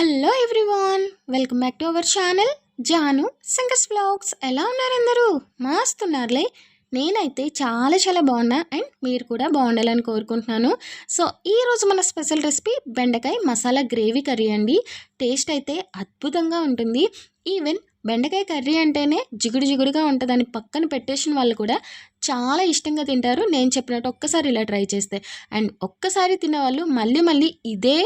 Hello everyone welcome back to our channel Janu సింగస్ blogs ఎలా ఉన్నారు అందరూ? మాస్తున్నారులే. నేనైతే చాలా చాలా బాగున్నా అండ్ మీరు కూడా బాగుండాలని కోరుకుంటున్నాను. సో ఈరోజు మన స్పెషల్ రెసిపీ బెండకాయ మసాలా గ్రేవీ కర్రీ అండి. టేస్ట్ అయితే అద్భుతంగా ఉంటుంది. ఈవెన్ బెండకాయ కర్రీ అంటేనే జిగుడు జిగుడుగా ఉంటుందని పక్కన పెట్టేసిన వాళ్ళు కూడా చాలా ఇష్టంగా తింటారు. నేను చెప్పినట్టు ఒక్కసారి ఇలా ట్రై చేస్తే. అండ్ ఒక్కసారి తినేవాళ్ళు మళ్ళీ మళ్ళీ ఇదే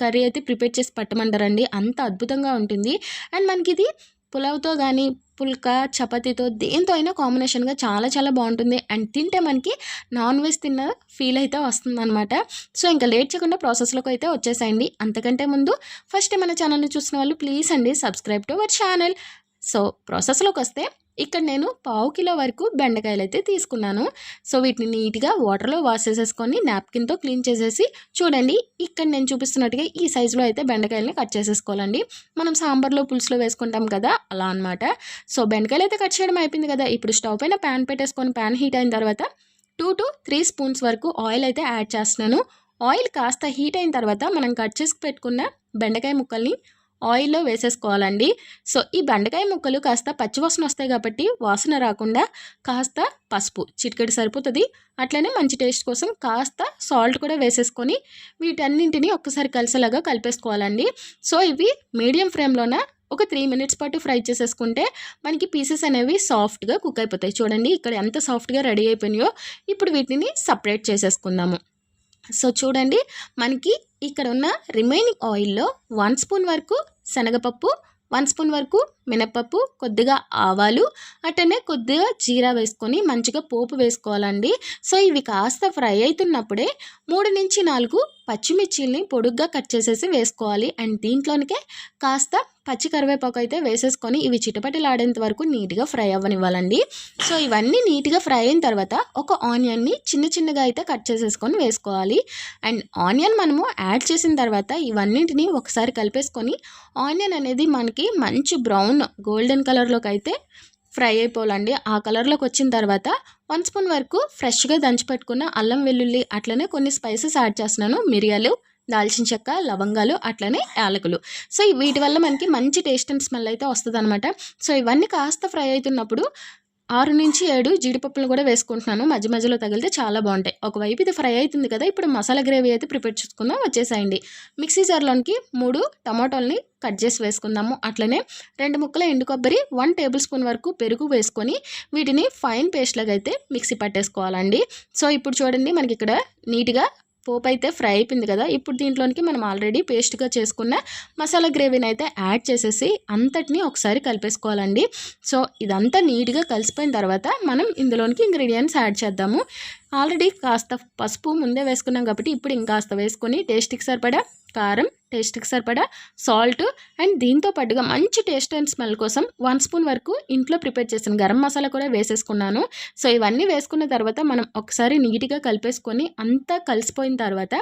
కర్రీ అయితే ప్రిపేర్ చేసి పట్టమంటారండి. అంత అద్భుతంగా ఉంటుంది. అండ్ మనకి ఇది పులావ్తో కానీ పుల్కా చపాతీతో దేంతో అయినా కాంబినేషన్గా చాలా చాలా బాగుంటుంది. అండ్ తింటే మనకి నాన్ వెజ్ తిన్న ఫీల్ అయితే వస్తుందన్నమాట. సో ఇంకా లేట్ చేయకుండా ప్రాసెస్లోకి అయితే వచ్చేసాయండి. అంతకంటే ముందు ఫస్ట్ మన ఛానల్ని చూసిన వాళ్ళు ప్లీజ్ అండి subscribe to our channel. So ప్రాసెస్లోకి వస్తే ఇక్కడ నేను పావు కిలో వరకు బెండకాయలు అయితే తీసుకున్నాను. సో వీటిని నీట్గా వాటర్లో వాష్ చేసేసుకొని నాప్కిన్తో క్లీన్ చేసేసి చూడండి ఇక్కడ నేను చూపిస్తున్నట్టుగా ఈ సైజులో అయితే బెండకాయలని కట్ చేసేసుకోవాలండి. మనం సాంబార్లో పులుసులో వేసుకుంటాం కదా అలా అనమాట సో బెండకాయలు అయితే కట్ చేయడం అయిపోయింది కదా ఇప్పుడు స్టవ్ పైన ప్యాన్ పెట్టేసుకొని ప్యాన్ హీట్ అయిన తర్వాత టూ టు త్రీ స్పూన్స్ వరకు ఆయిల్ అయితే యాడ్ చేస్తున్నాను. ఆయిల్ కాస్త హీట్ అయిన తర్వాత మనం కట్ చేసి పెట్టుకున్న బెండకాయ ముక్కల్ని ఆయిల్లో వేసేసుకోవాలండి. సో ఈ బెండకాయ ముక్కలు కాస్త పచ్చివాసన వస్తాయి కాబట్టి వాసన రాకుండా కాస్త పసుపు చిటికెడు సరిపోతుంది. అట్లనే మంచి టేస్ట్ కోసం కాస్త సాల్ట్ కూడా వేసేసుకొని వీటన్నింటినీ ఒక్కసారి కలిసేలాగా కలిపేసుకోవాలండి. సో ఇవి మీడియం ఫ్లేమ్లోన ఒక త్రీ మినిట్స్ పాటు ఫ్రై చేసేసుకుంటే మనకి పీసెస్ అనేవి సాఫ్ట్గా కుక్ అయిపోతాయి. చూడండి ఇక్కడ ఎంత సాఫ్ట్గా రెడీ అయిపోయినాయో ఇప్పుడు వీటిని సపరేట్ చేసేసుకుందాము. సో చూడండి మనకి ఇక్కడ ఉన్న రిమైనింగ్ ఆయిల్లో వన్ స్పూన్ వరకు శనగపప్పు వన్ స్పూన్ వరకు మినపప్పు కొద్దిగా ఆవాలు అట్టనే కొద్దిగా జీరా వేసుకొని మంచిగా పోపు వేసుకోవాలండి. సో ఇవి కాస్త ఫ్రై అవుతున్నప్పుడే మూడు నుంచి నాలుగు పచ్చిమిర్చిల్ని పొడుగ్గా కట్ చేసేసి వేసుకోవాలి. అండ్ దీంట్లోనికే కాస్త పచ్చి కరివేపాకు అయితే వేసేసుకొని ఇవి చిటపటిలాడేంత వరకు నీట్గా ఫ్రై అవ్వనివ్వాలండి. సో ఇవన్నీ నీట్గా ఫ్రై అయిన తర్వాత ఒక ఆనియన్ని చిన్న చిన్నగా అయితే కట్ చేసేసుకొని వేసుకోవాలి. అండ్ ఆనియన్ మనము యాడ్ చేసిన తర్వాత ఇవన్నింటినీ ఒకసారి కలిపేసుకొని ఆనియన్ అనేది మనకి మంచి బ్రౌన్ గోల్డెన్ కలర్లోకి అయితే ఫ్రై అయిపోవాలండి. ఆ కలర్లోకి వచ్చిన తర్వాత వన్ స్పూన్ వరకు ఫ్రెష్గా దంచి పెట్టుకున్న అల్లం వెల్లుల్లి అట్లనే కొన్ని స్పైసెస్ యాడ్ చేస్తున్నాను. మిరియాలు దాల్చిన చెక్క లవంగాలు అట్లనే యాలకులు. సో వీటి వల్ల మనకి మంచి టేస్ట్ అండ్ స్మెల్ అయితే వస్తుంది అనమాట సో ఇవన్నీ కాస్త ఫ్రై అవుతున్నప్పుడు ఆరు నుంచి ఏడు జీడిపప్పులు కూడా వేసుకుంటున్నాను. మధ్య మధ్యలో తగిలితే చాలా బాగుంటాయి. ఒకవైపు ఇది ఫ్రై అవుతుంది కదా ఇప్పుడు మసాలా గ్రేవీ అయితే ప్రిపేర్ చేసుకుందాం. వచ్చేసాయండి. మిక్సీ జార్లోనికి మూడు టమాటోల్ని కట్ చేసి వేసుకుందాము. అట్లనే రెండు ముక్కల ఎండు కొబ్బరి వన్ టేబుల్ స్పూన్ వరకు పెరుగు వేసుకొని వీటిని ఫైన్ పేస్ట్ లాగా అయితే మిక్సీ పట్టేసుకోవాలండి. సో ఇప్పుడు చూడండి మనకి ఇక్కడ నీట్గా పోపు అయితే ఫ్రై అయిపోయింది కదా ఇప్పుడు దీంట్లోనికి మనం ఆల్రెడీ పేస్ట్గా చేసుకున్న మసాలా గ్రేవీని అయితే యాడ్ చేసేసి అంతటిని ఒకసారి కలిపేసుకోవాలండి. సో ఇదంతా నీట్గా కలిసిపోయిన తర్వాత మనం ఇందులోనికి ఇంగ్రీడియంట్స్ యాడ్ చేద్దాము. ఆల్రెడీ కాస్త పసుపు ముందే వేసుకున్నాం కాబట్టి ఇప్పుడు ఇంకాస్త వేసుకొని టేస్ట్కి సరిపడా కారం టేస్ట్కి సరిపడా సాల్ట్ అండ్ దీంతో పాటుగా మంచి టేస్ట్ అండ్ స్మెల్ కోసం వన్ స్పూన్ వరకు ఇంట్లో ప్రిపేర్ చేసిన గరం మసాలా కూడా వేసేసుకున్నాను. సో ఇవన్నీ వేసుకున్న తర్వాత మనం ఒకసారి నీట్గా కలిపేసుకొని అంతా కలిసిపోయిన తర్వాత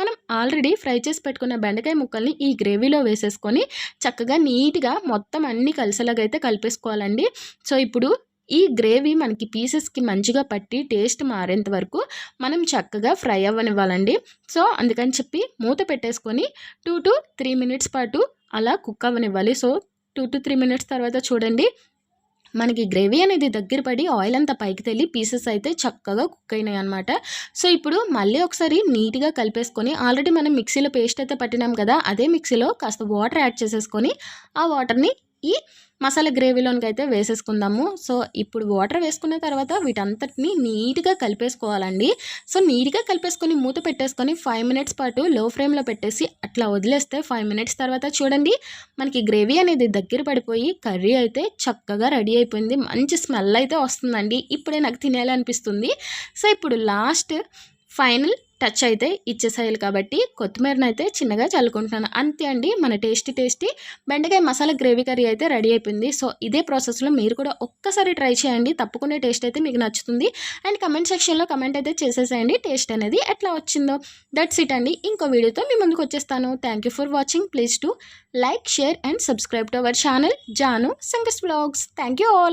మనం ఆల్రెడీ ఫ్రై చేసి పెట్టుకున్న బెండకాయ ముక్కల్ని ఈ గ్రేవీలో వేసేసుకొని చక్కగా నీట్గా మొత్తం అన్నీ కలిసేలాగైతే కలిపేసుకోవాలండి. సో ఇప్పుడు ఈ గ్రేవీ మనకి పీసెస్కి మంచిగా పట్టి టేస్ట్ మారేంత వరకు మనం చక్కగా ఫ్రై అవ్వనివ్వాలండి. సో అందుకని చెప్పి మూత పెట్టేసుకొని టూ టు త్రీ మినిట్స్ పాటు అలా cook అవ్వనివ్వాలి. So two to three minutes తర్వాత చూడండి మనకి గ్రేవీ అనేది దగ్గర పడి ఆయిల్ అంతా పైకి తెలి పీసెస్ అయితే చక్కగా కుక్ అయినాయి అనమాట సో ఇప్పుడు మళ్ళీ ఒకసారి నీట్గా కలిపేసుకొని ఆల్రెడీ మనం మిక్సీలో పేస్ట్ అయితే పట్టినాం కదా అదే మిక్సీలో కాస్త వాటర్ యాడ్ చేసేసుకొని ఆ వాటర్ని ఈ మసాలా గ్రేవీలోనికి అయితే వేసేసుకుందాము. సో ఇప్పుడు వాటర్ వేసుకున్న తర్వాత వీటంతటిని నీట్గా కలిపేసుకోవాలండి. సో నీట్గా కలిపేసుకొని మూత పెట్టేసుకొని ఫైవ్ మినిట్స్ పాటు లో ఫ్లేమ్లో పెట్టేసి అట్లా వదిలేస్తే ఫైవ్ మినిట్స్ తర్వాత చూడండి మనకి గ్రేవీ అనేది దగ్గర పడిపోయి కర్రీ అయితే చక్కగా రెడీ అయిపోయింది. మంచి స్మెల్ అయితే వస్తుందండి. ఇప్పుడే నాకు తినేయాలనిపిస్తుంది. సో ఇప్పుడు లాస్ట్ ఫైనల్ టచ్ అయితే ఇచ్చేసేయాలి కాబట్టి కొత్తిమీరని అయితే చిన్నగా చల్లుకుంటున్నాను. అంతే అండి మన టేస్టీ టేస్టీ బెండకాయ మసాలా గ్రేవీ కర్రీ అయితే రెడీ అయిపోయింది. సో ఇదే ప్రాసెస్లో మీరు కూడా ఒక్కసారి ట్రై చేయండి. తప్పకుండా టేస్ట్ అయితే మీకు నచ్చుతుంది. అండ్ కమెంట్ సెక్షన్లో కమెంట్ అయితే చేసేసేయండి. టేస్ట్ అనేది ఎట్లా వచ్చిందో. దట్స్ ఇట్ అండి. ఇంకో వీడియోతో మీ ముందుకు వచ్చేస్తాను. Thank for watching. Please to like share and subscribe to our channel Janu సంకస్ blogs. Thank all.